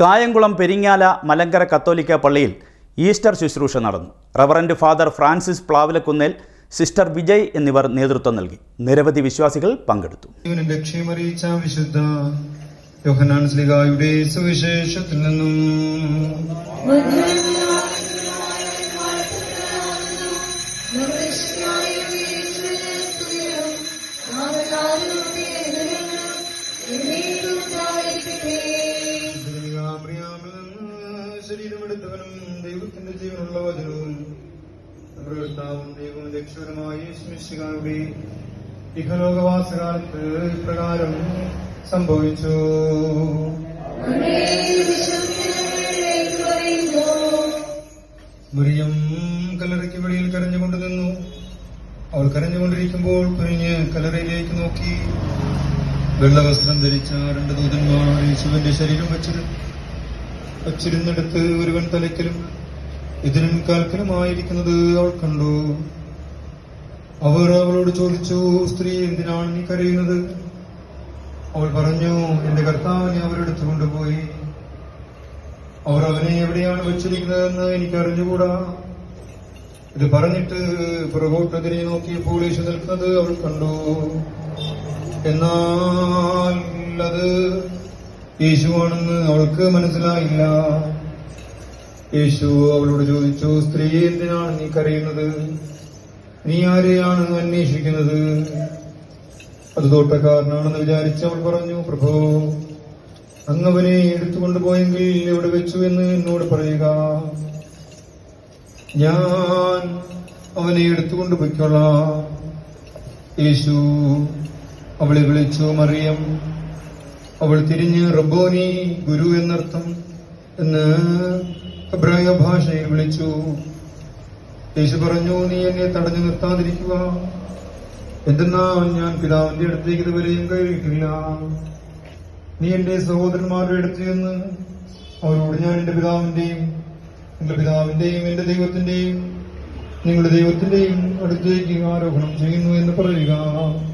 കായംകുളം പെരിങ്ങാല മലങ്കര കത്തോലിക്ക പള്ളിയിൽ ഈസ്റ്റർ ശുശ്രൂഷ നടന്നു. Reverend father Francis Plavilakkunnel sister Vijay എന്നിവർ നേതൃത്വം നൽകി. നിരവധി വിശ്വാസികൾ പങ്കെടുത്തു. വിശുദ്ധ സുവിശേഷത്തിൽ നിന്നും ശരീരമെടുത്തവനും ദൈവത്തിന്റെ ജീവനുള്ള വചനവും നമ്മുടെ കർത്താവും ദൈവവും രക്ഷകരമായ യേശുമിശിഹായുടെ ഇഹലോകവാസകാലത്ത് ഇപ്രകാരം സംഭവിച്ചു. മുറിയം കല്ലറയ്ക്ക് വെളിയിൽ കരഞ്ഞുകൊണ്ട് നിന്നു. അവൾ കരഞ്ഞുകൊണ്ടിരിക്കുമ്പോൾ കുഞ്ഞ് കല്ലറയിലേക്ക് നോക്കി. വെള്ളവസ്ത്രം ധരിച്ച രണ്ട് ദൂതന്മാർ യേശുവിന്റെ ശരീരം വച്ചിരുന്നു വച്ചിരുന്നെടുത്ത് ഒരുവൻ തലയ്ക്കലും ഇതിനും കാൽക്കലുമായിരിക്കുന്നത് അവൾ കണ്ടു. അവർ അവളോട് ചോദിച്ചു സ്ത്രീ എന്തിനാണ് നീ കരയുന്നത്? അവൾ പറഞ്ഞു എന്റെ കർത്താവിനെ അവരെടുത്തു കൊണ്ടുപോയി. അവർ അവനെ എവിടെയാണ് വെച്ചിരിക്കുന്നതെന്ന് എനിക്ക് അറിഞ്ഞുകൂടാ? ഇത് പറഞ്ഞിട്ട് പുറകോട്ട് നോക്കി യേശു നിൽക്കുന്നത് അവൾ കണ്ടു. എന്നാൽ അത് യേശുവാണെന്ന് അവൾക്ക് മനസ്സിലായില്ല. യേശു അവളോട് ചോദിച്ചു സ്ത്രീ എന്തിനാണ് നീ കരയുന്നത്? നീ ആരെയാണ് അന്വേഷിക്കുന്നത്? അത് തോട്ടക്കാരനാണെന്ന് വിചാരിച്ച് അവൾ പറഞ്ഞു പ്രഭു അങ്ങവനെ എടുത്തുകൊണ്ടുപോയെങ്കിൽ എവിടെ വെച്ചു എന്ന് എന്നോട് പറയുക. ഞാൻ അവനെ എടുത്തുകൊണ്ട് പൊയ്ക്കൊള്ളാം. യേശു അവളെ വിളിച്ചു മറിയം അവൾ തിരിഞ്ഞ് റബ്ബോനി ഗുരു എന്നർത്ഥം എന്ന് അബ്രായ ഭാഷയിൽ വിളിച്ചു. യേശു പറഞ്ഞു നീ എന്നെ തടഞ്ഞു നിർത്താതിരിക്കുക. എന്തെന്നാൽ ഞാൻ പിതാവിന്റെ അടുത്തേക്ക് ഇതുവരെയും കഴിയിട്ടില്ല നീ എന്റെ സഹോദരന്മാരുടെ അടുത്ത് ചെന്ന് അവരോട് ഞാൻ എന്റെ പിതാവിന്റെയും എന്റെ പിതാവിന്റെയും എന്റെ ദൈവത്തിന്റെയും നിങ്ങളുടെ ദൈവത്തിന്റെയും അടുത്തേക്ക് ആരോഹണം ചെയ്യുന്നു എന്ന് പറയുക.